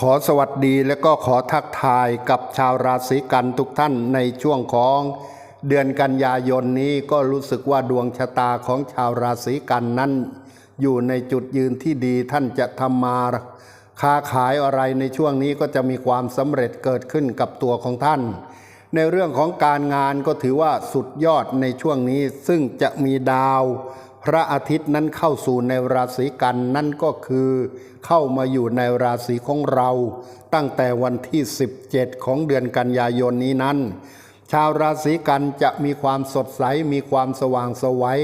ขอสวัสดีและก็ขอทักทายกับชาวราศีกันทุกท่านในช่วงของเดือนกันยายนนี้ก็รู้สึกว่าดวงชะตาของชาวราศีกันนั้น อยู่ในจุดยืนที่ดีท่านจะทำมาค้าขายอะไรในช่วงนี้ก็จะมีความสำเร็จเกิดขึ้นกับตัวของท่าน ในเรื่องของการงานก็ถือว่าสุดยอดในช่วงนี้ซึ่งจะมีดาว พระอาทิตย์นั้นเข้าสู่ในราศีกันนั่นก็คือเข้ามาอยู่ในราศีของเรา ตั้งแต่วันที่ 17 ของเดือนกันยายนนี้นั้น ชาวราศีกันจะมีความสดใสมีความสว่างไสวัย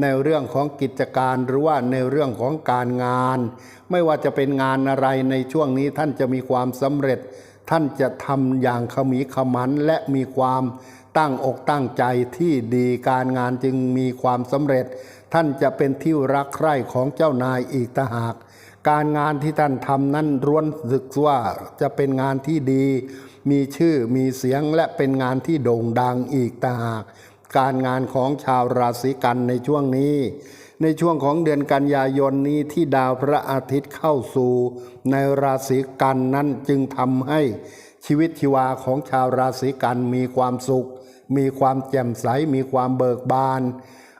ในเรื่องของกิจการหรือว่าในเรื่องของการงาน ไม่ว่าจะเป็นงานอะไรในช่วงนี้ท่านจะมีความสำเร็จ ท่านจะทำอย่างขมีขมันและมีความ ตั้งอกตั้งใจที่ดีการงานจึงมีความสำเร็จ ท่านจะเป็นที่รักใคร่ของเจ้านายอีกต่างหาก การงานที่ท่านทำนั้นร้วนสึกว่าจะเป็นงานที่ดี มีชื่อมีเสียงและเป็นงานที่โด่งดังอีกต่างหาก การงานของชาวราศีกันในช่วงนี้ ในช่วงของเดือนกันยายนนี้ที่ดาวพระอาทิตย์เข้าสู่ ในราศีกันนั้นจึงทำให้ชีวิตชีวาของชาวราศีกันมีความสุข มีความแจ่มใสมีความเบิกบาน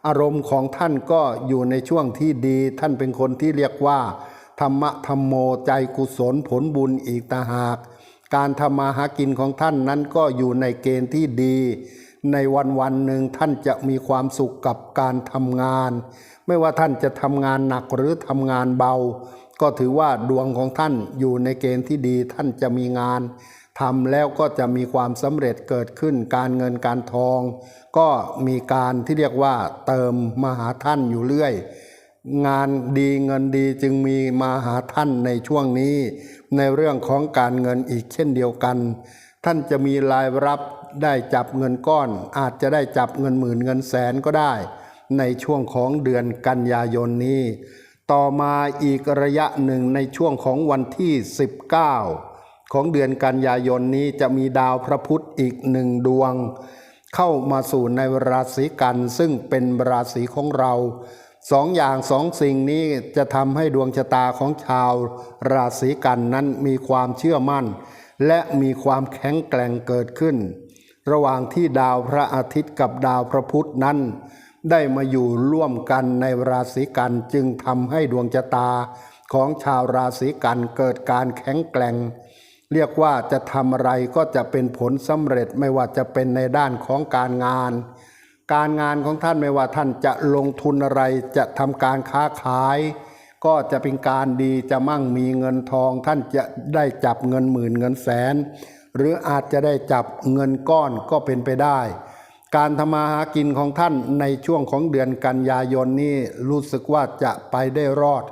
อารมณ์ของท่านก็อยู่ในช่วงที่ดี ท่านเป็นคนที่เรียกว่า ธรรมะธรรมโมใจกุศลผลบุญอีกต่างหาก การทำมาหากินของท่านนั้นก็อยู่ในเกณฑ์ที่ดี ในวันวันหนึ่งท่านจะมีความสุขกับการทำงาน ไม่ว่าท่านจะทำงานหนักหรือทำงานเบา ก็ถือว่าดวงของท่านอยู่ในเกณฑ์ที่ดีท่านจะมีงาน ทำแล้วก็จะมีความสำเร็จเกิดขึ้นการเงินการทอง ก็มีการที่เรียกว่าเติมมาหาท่านอยู่เรื่อย งานดีเงินดีจึงมีมาหาท่านในช่วงนี้ ในเรื่องของการเงินอีกเช่นเดียวกัน ท่านจะมีรายรับได้จับเงินก้อน อาจจะได้จับเงินหมื่นเงินแสนก็ได้ ในช่วงของเดือนกันยายนนี้ ต่อมาอีกระยะหนึ่งในช่วงของวันที่ 19 ของเดือนกันยายนนี้จะมีดาวพระพุธอีกหนึ่งดวง เข้ามาสู่ในราศีกันซึ่งเป็นราศีของเราสองอย่างสองสิ่งนี้จะทำให้ดวงชะตาของชาวราศีกันนั้นมีความเชื่อมั่น และมีความแข็งแกร่งเกิดขึ้น ระหว่างที่ดาวพระอาทิตย์กับดาวพระพุธนั้น ได้มาอยู่ร่วมกันในราศีกันจึงทำให้ดวงชะตาของชาวราศีกันเกิดการแข็งแกร่ง เรียกว่าจะทำอะไรก็จะเป็นผลสำเร็จไม่ว่าจะเป็นในด้านของการงาน การงานของท่านไม่ว่าท่านจะลงทุนอะไรจะทำการค้าขาย ก็จะเป็นการดีจะมั่งมีเงินทอง ท่านจะได้จับเงินหมื่นเงินแสน หรืออาจจะได้จับเงินก้อนก็เป็นไปได้ การทำมาหากินของท่านในช่วงของเดือนกันยายนนี้รู้สึกว่าจะไปได้รอด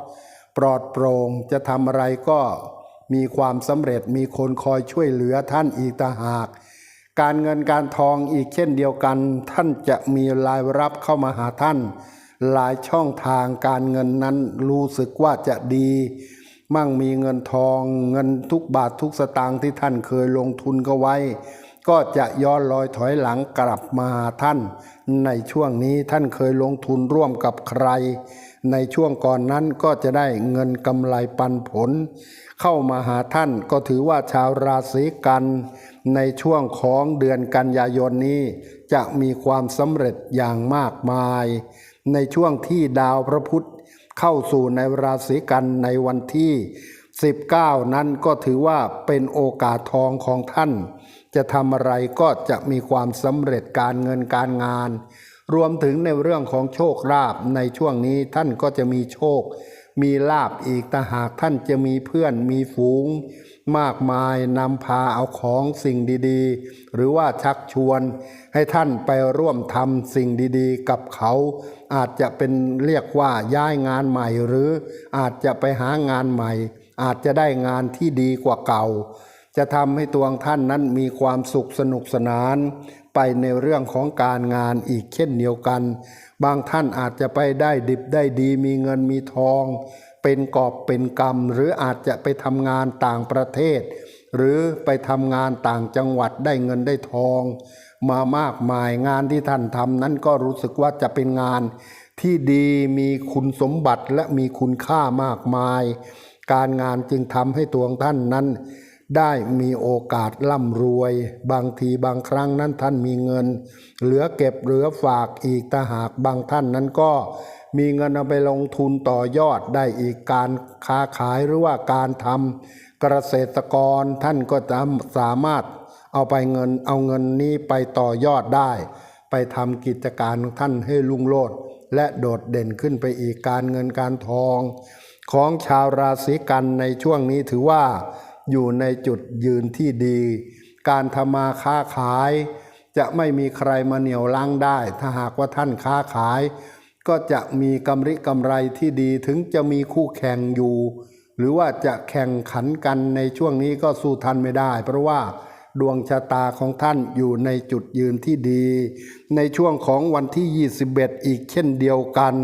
ปลอดโปร่งจะทำอะไรก็ มีความสำเร็จมีคนคอยช่วยเหลือท่านอีกต่างหาก การเงินการทองอีกเช่นเดียวกัน ท่านจะมีรายรับเข้ามาหาท่าน หลายช่องทางการเงินนั้นรู้สึกว่าจะดี มั่งมีเงินทองเงินทุกบาททุกสตางค์ที่ท่านเคยลงทุนก็ไว้ ก็จะย้อนลอยถอยหลังกลับมาหาท่าน ในช่วงนี้ท่านเคยลงทุนร่วมกับใคร ในช่วงก่อนนั้นก็จะได้เงินกำไรปันผล เข้ามาหาท่านก็ถือว่าชาวราศีกัน ในช่วงของเดือนกันยายนนี้ จะมีความสำเร็จอย่างมากมาย ในช่วงที่ดาวพระพุธเข้าสู่ในราศีกันในวันที่ 19 นั้นก็ถือว่าเป็นโอกาสทองของท่าน จะทำอะไรก็จะมีความสำเร็จการเงินการงาน รวมถึงในเรื่องของโชคลาภในช่วงนี้ท่านก็จะมีโชค มีลาบอีกแต่หากท่านจะมีเพื่อนมีฝูง มากมายนำพาเอาของสิ่งดีๆ หรือว่าชักชวน ให้ท่านไปร่วมทำสิ่งดีๆ กับเขา อาจจะเป็นเรียกว่าย้ายงานใหม่ หรืออาจจะไปหางานใหม่ อาจจะได้งานที่ดีกว่าเก่า จะทำให้ตัวท่านนั้นมีความสุขสนุกสนาน ไปในเรื่องของการงานอีกเช่นเดียวกัน บางท่านอาจจะไปได้ดิบได้ดีมีเงินมีทอง เป็นกอบเป็นกำหรืออาจจะไปทำงานต่างประเทศ หรือไปทำงานต่างจังหวัดได้เงินได้ทอง มามากมายงานที่ท่านทำนั้นก็รู้สึกว่าจะเป็นงานที่ดีมีคุณสมบัติและมีคุณค่ามากมาย การงานจึงทำให้ตัวของท่านนั้น ได้มีโอกาสร่ำรวย บางทีบางครั้งนั้นท่านมีเงิน เหลือเก็บเหลือฝากอีกแต่หากบางท่านนั้นก็มีเงินเอาไปลงทุนต่อยอดได้อีกการค้าขายหรือว่าการทำเกษตรกรท่านก็จะสามารถเอาไปเงินเอาเงินนี้ไปต่อยอดได้ ไปทำกิจการของท่านให้รุ่งโรจน์และโดดเด่นขึ้นไปอีกการเงินการทอง ของชาวราศีกันในช่วงนี้ถือว่า อยู่ในจุดยืนที่ดี การทำมาค้าขาย จะไม่มีใครมาเหนี่ยวลังได้ ถ้าหากว่าท่านค้าขาย ก็จะมีกำไรกำไรที่ดีถึงจะมีคู่แข่งอยู่ หรือว่าจะแข่งขันกันในช่วงนี้ก็สู้ท่านไม่ได้ เพราะว่าดวงชะตาของท่านอยู่ในจุดยืนที่ดี ในช่วงของวันที่ 21 อีกเช่นเดียวกัน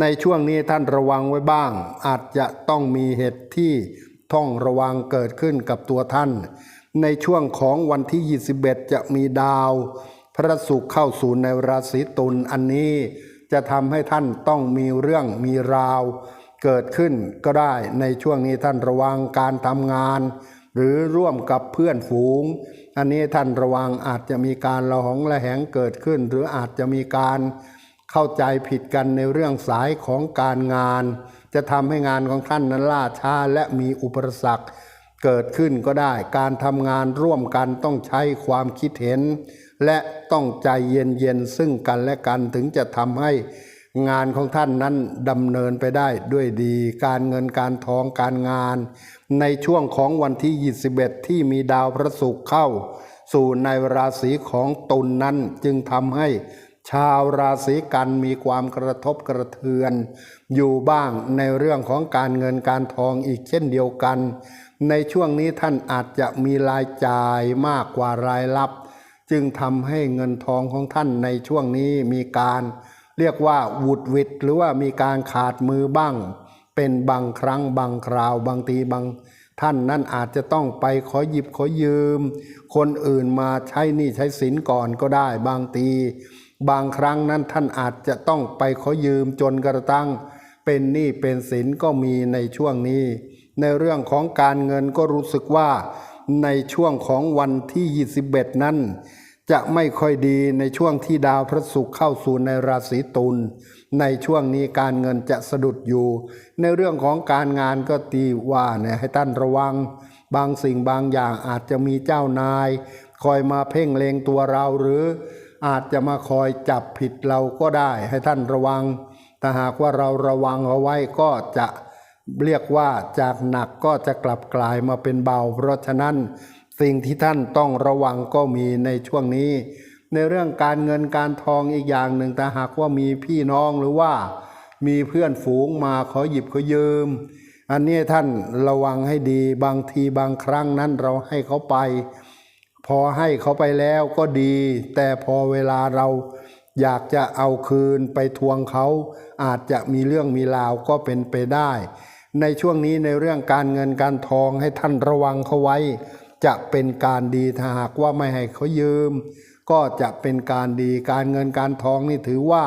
ในช่วงนี้ท่านระวังไว้บ้าง อาจจะต้องมีเหตุที่ ต้องระวังเกิดขึ้นกับตัวท่าน ในช่วงของวันที่ 21 จะมีดาว พระศุกร์เข้าสู่ในราศีตุลอันนี้จะทำให้ท่านต้องมีเรื่องมีราว เกิดขึ้นก็ได้ในช่วงนี้ท่านระวังการทำงาน หรือร่วมกับเพื่อนฝูง อันนี้ท่านระวังอาจจะมีการละหองละแหงเกิดขึ้น หรืออาจจะมีการเข้าใจผิดกันในเรื่องสายของการงาน จะทำให้งานของท่านนั้นล่าช้าและมีอุปสรรคเกิดขึ้นก็ได้ การทำงานร่วมกันต้องใช้ความคิดเห็น และต้องใจเย็นๆซึ่งกันและกันถึงจะทำให้งานของท่านนั้นดำเนินไปได้ด้วยดี การเงินการทองการงาน ในช่วงของวันที่ 21 ที่มีดาวพระศุกร์เข้า สู่ในราศีของตนนั้นจึงทำให้ ชาวราศีกันมีความกระทบกระเทือน อยู่บ้างในเรื่องของการเงินการทองอีกเช่นเดียวกัน ในช่วงนี้ท่านอาจจะมีรายจ่ายมากกว่ารายรับ จึงทำให้เงินทองของท่านในช่วงนี้มีการ เรียกว่าวุดวิดหรือว่ามีการขาดมือบ้าง เป็นบางครั้งบางคราวบางทีบางท่านนั้นอาจจะต้องไปขอหยิบขอยืม คนอื่นมาใช้หนี้ใช้สินก่อนก็ได้บางที บางครั้งนั้นท่านอาจจะต้องไปขอยืมจนกระทั่งเป็นหนี้เป็นสินก็มีในช่วงนี้ ในเรื่องของการเงินก็รู้สึกว่า ในช่วงของวันที่ 21 นั้น จะไม่ค่อยดีในช่วงที่ดาวพระศุกร์เข้าสู่ในราศีตุลในช่วงนี้การเงินจะสะดุดอยู่ ในเรื่องของการงานก็ตีว่าเนี่ยให้ท่านระวัง บางสิ่งบางอย่างอาจจะมีเจ้านาย คอยมาเพ่งเลงตัวเราหรือ อาจจะมาคอยจับผิดเราก็ได้ให้ท่านระวังแต่หากว่าเราระวังเอาไว้ก็จะเรียกว่าจากหนักก็จะกลับกลายมาเป็นเบา เพราะฉะนั้นสิ่งที่ท่านต้องระวังก็มีในช่วงนี้ ในเรื่องการเงินการทองอีกอย่างหนึ่งแต่หากว่ามีพี่น้องหรือว่า มีเพื่อนฝูงมาขอหยิบขอยืม อันนี้ท่านระวังให้ดีบางทีบางครั้งนั้นเราให้เขาไป พอให้เขาไปแล้วก็ดี แต่พอเวลาเราอยากจะเอาคืนไปทวงเขา อาจจะมีเรื่องมีราวก็เป็นไปได้ ในช่วงนี้ในเรื่องการเงินการทองให้ท่านระวังเขาไว้ จะเป็นการดีถ้าหากว่าไม่ให้เขายืม ก็จะเป็นการดีการเงินการทองนี่ถือว่า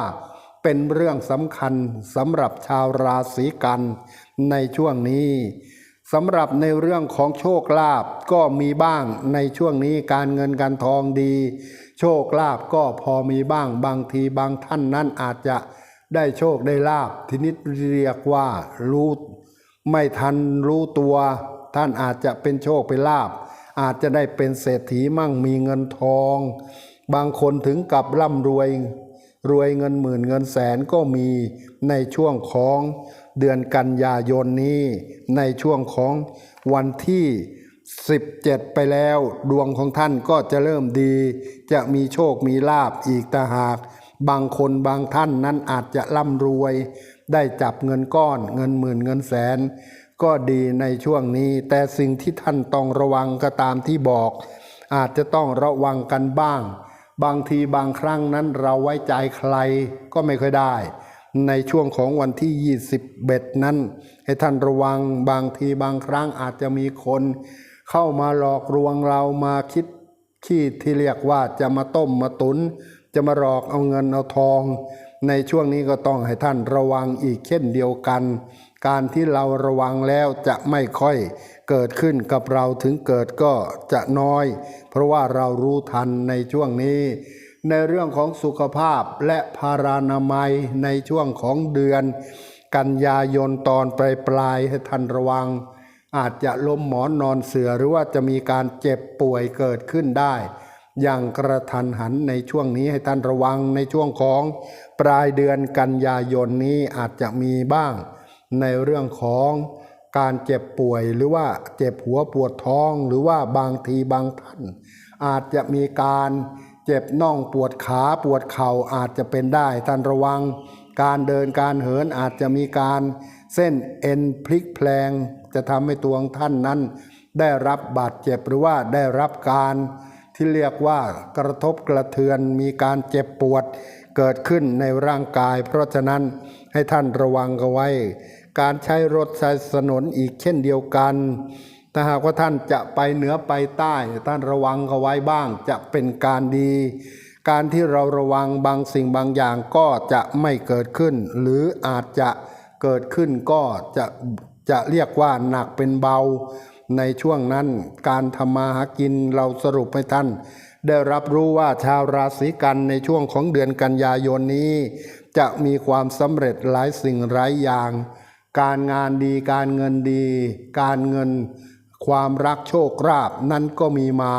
เป็นเรื่องสำคัญสำหรับชาวราศีกันในช่วงนี้ สำหรับในเรื่องของโชคลาภก็มีบ้างในช่วงนี้การเงินการทองดี โชคลาภก็พอมีบ้างบางทีบางท่านนั้นอาจจะได้โชคได้ลาภทีนี้เรียกว่ารู้ไม่ทันรู้ตัว ท่านอาจจะเป็นโชคเป็นลาภอาจจะได้เป็นเศรษฐีมั่งมีเงินทอง บางคนถึงกับร่ำรวย รวยเงินหมื่นเงินแสนก็มีในช่วงของ เดือนกันยายนนี้ในช่วงของวันที่ 17 ไปแล้ว ดวงของท่านก็จะเริ่มดี จะมีโชคมีลาบอีกต่างหาก บางคนบางท่านนั้นอาจจะร่ำรวย ได้จับเงินก้อนเงินหมื่นเงินแสน ก็ดีในช่วงนี้ แต่สิ่งที่ท่านต้องระวังก็ตามที่บอก อาจจะต้องระวังกันบ้าง บางทีบางครั้งนั้นเราไว้ใจใครก็ไม่ค่อยได้ ในช่วงของวันที่ 21 นั้น ให้ท่านระวังบางทีบางครั้งอาจจะมีคน เข้ามาหลอกลวงเรามาคิดขี้ที่เรียกว่าจะมาต้มมาตุน จะมาหลอกเอาเงินเอาทอง ในช่วงนี้ก็ต้องให้ท่านระวังอีกเช่นเดียวกัน การที่เราระวังแล้วจะไม่ค่อยเกิดขึ้นกับเราถึงเกิดก็จะน้อย เพราะว่าเรารู้ทันในช่วงนี้ ในเรื่องของสุขภาพและพารานามัยในช่วงของเดือน กันยายนตอนปลายปลายให้ท่านระวัง อาจจะล้มหมอนนอนเสือหรือว่าจะมีการเจ็บป่วยเกิดขึ้นได้ อย่างกระทันหันในช่วงนี้ให้ท่านระวังในช่วงของปลายเดือนกันยายนนี้อาจจะมีบ้าง ในเรื่องของการเจ็บป่วยหรือว่าเจ็บหัวปวดท้องหรือว่าบางทีบางท่านอาจจะมีการ เจ็บน่องปวดขาปวดเข่าอาจจะเป็นได้ท่านระวัง การเดินการเหินอาจจะมีการเส้นเอ็นพลิกแพลง จะทำให้ตัวของท่านนั้น ได้รับบาดเจ็บหรือว่าได้รับการที่เรียกว่ากระทบกระเทือนมีการเจ็บปวดเกิดขึ้นในร่างกาย เพราะฉะนั้นให้ท่านระวังกันไว้ การใช้รถใช้ถนนอีกเช่นเดียวกัน ถ้าหากว่าท่านจะไปเหนือไปใต้ ท่านระวังกันไว้บ้าง จะเป็นการดี การที่เราระวังบางสิ่งบางอย่างก็จะไม่เกิดขึ้น หรืออาจจะเกิดขึ้นก็จะจะเรียกว่าหนักเป็นเบา ในช่วงนั้นการทำมาหากินเราสรุปให้ท่าน ได้รับรู้ว่าชาวราศีกันในช่วงของเดือนกันยายนนี้ จะมีความสำเร็จหลายสิ่งหลายอย่าง การงานดีการเงินดี การเงิน ความรักโชคราบนั้นก็มีมา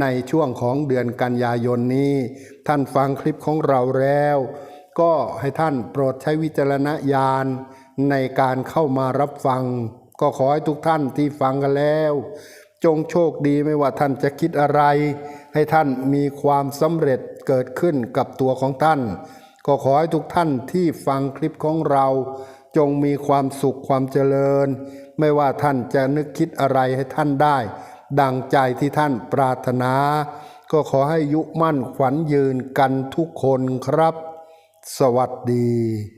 ในช่วงของเดือนกันยายนนี้ ท่านฟังคลิปของเราแล้ว ก็ให้ท่านโปรดใช้วิจารณญาณในการเข้ามารับฟัง ก็ขอให้ทุกท่านที่ฟังกันแล้ว จงโชคดีไม่ว่าท่านจะคิดอะไร ให้ท่านมีความสำเร็จเกิดขึ้นกับตัวของท่าน ก็ขอให้ทุกท่านที่ฟังคลิปของเรา จงมีความสุขความเจริญ ไม่ว่าท่านจะนึกคิดอะไรให้ท่านได้ ดังใจที่ท่านปรารถนา ก็ขอให้ยุมั่นขวัญยืนกันทุกคนครับ สวัสดี